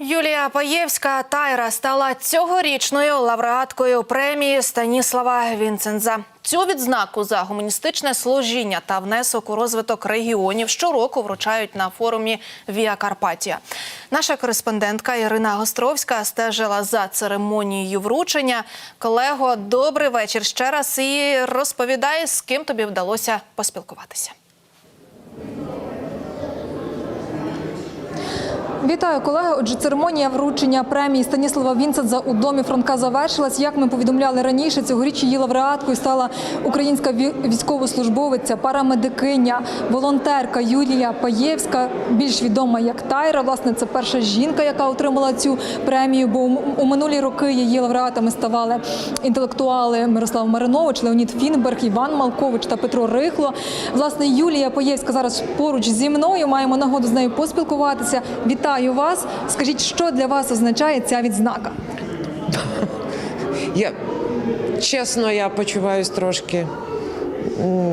Юлія Паєвська Тайра стала цьогорічною лауреаткою премії Станіслава Вінценза. Цю відзнаку за гуманістичне служіння та внесок у розвиток регіонів щороку вручають на форумі Віа Карпатія. Наша кореспондентка Ірина Гостровська стежила за церемонією вручення. Колего, добрий вечір ще раз і розповідай, з ким тобі вдалося поспілкуватися. Вітаю, колеги. Отже, церемонія вручення премії Станіслава Вінценза у домі Франка завершилась. Як ми повідомляли раніше, цьогоріч її лауреаткою стала українська військовослужбовиця, парамедикиня, волонтерка Юлія Паєвська, більш відома як Тайра. Власне, це перша жінка, яка отримала цю премію. Бо у- минулі роки її лауреатами ставали інтелектуали Мирослав Маринович, Леонід Фінберг, Іван Малкович та Петро Рихло. Власне, Юлія Паєвська зараз поруч зі мною. Маємо нагоду з нею поспілкуватися. Вітаю вас. Скажіть, що для вас означає ця відзнака? Я чесно, я почуваюсь трошки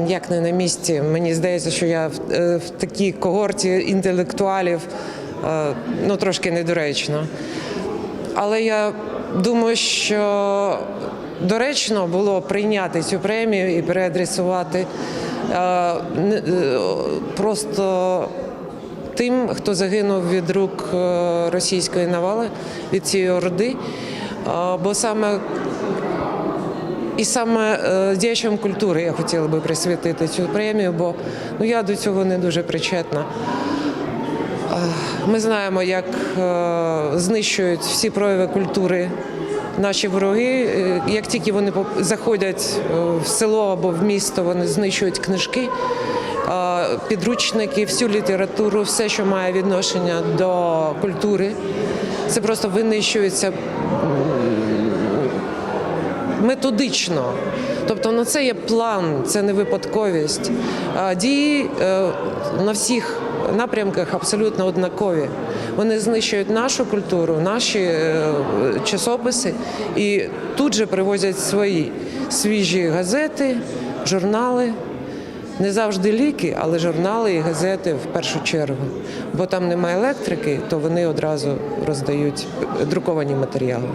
як не на місці. Мені здається, що я в, е, в такій когорті інтелектуалів е, ну трошки недоречно. Але я думаю, що доречно було прийняти цю премію і переадресувати е, просто тим, хто загинув від рук е, російської навали, від цієї орди. Е, Бо саме і саме е, діячам культури я хотіла би присвятити цю премію, бо ну, я до цього не дуже причетна. Ми знаємо, як знищують всі прояви культури наші вороги. Як тільки вони заходять в село або в місто, вони знищують книжки, підручники, всю літературу, все, що має відношення до культури. Це просто винищується методично. Тобто на це є план, це не випадковість. Дії е, на всіх напрямках абсолютно однакові. Вони знищують нашу культуру, наші е, часописи і тут же привозять свої свіжі газети, журнали. Не завжди ліки, але журнали і газети в першу чергу. Бо там немає електрики, то вони одразу роздають друковані матеріали.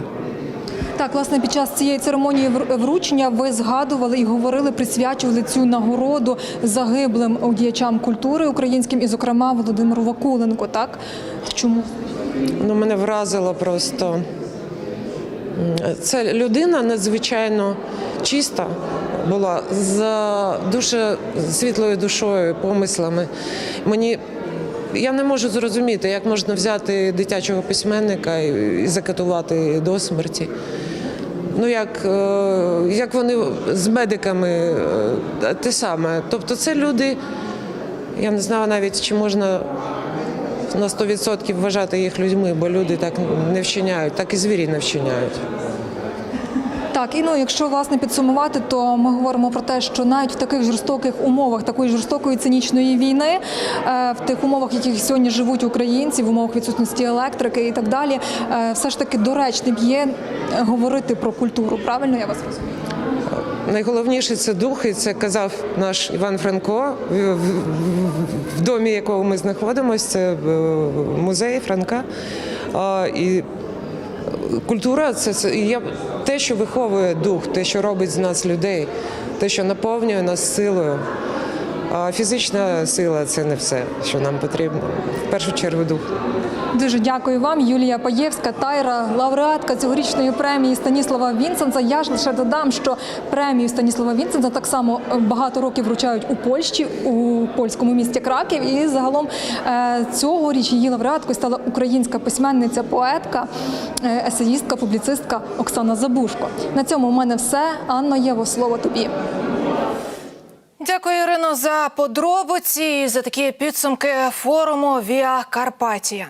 Так, власне, під час цієї церемонії вручення ви згадували і говорили, присвячували цю нагороду загиблим діячам культури українським, і, зокрема, Володимиру Вакуленко. Так чому? Ну, мене вразило просто. Це людина надзвичайно чиста була з дуже світлою душою, помислами. Мені я не можу зрозуміти, як можна взяти дитячого письменника і і закатувати до смерті. Ну, як, е, як вони з медиками е, те саме. Тобто, це люди, я не знаю навіть, чи можна на 100% вважати їх людьми, бо люди так не вчиняють, так і звірі не вчиняють. Так, і ну, якщо власне підсумувати, то ми говоримо про те, що навіть в таких жорстоких умовах, такої жорстокої цинічної війни, е, в тих умовах, в яких сьогодні живуть українці, в умовах відсутності електрики і так далі, е, все ж таки доречним є говорити про культуру. Правильно я вас розумію? Найголовніше це дух, і це казав наш Іван Франко в, домі, якого ми знаходимося, це е, музей Франка. І культура це я, те, що виховує дух, те, що робить з нас людей, те, що наповнює нас силою. А фізична сила це не все, що нам потрібно. В першу чергу дух. Дуже дякую вам, Юлія Паєвська, Тайра, лауреатка цьогорічної премії Станіслава Вінценза. Я ж лише додам, що премію Станіслава Вінценза так само багато років вручають у Польщі, у польському місті Краків. І загалом е, цьогоріч її лауреаткою стала українська письменниця, поетка, е, есеїстка, публіцистка Оксана Забушко. На цьому у мене все. Анно Єво, слово тобі. Дякую, Ірино, за подробиці і за такі підсумки форуму Віа Карпатія.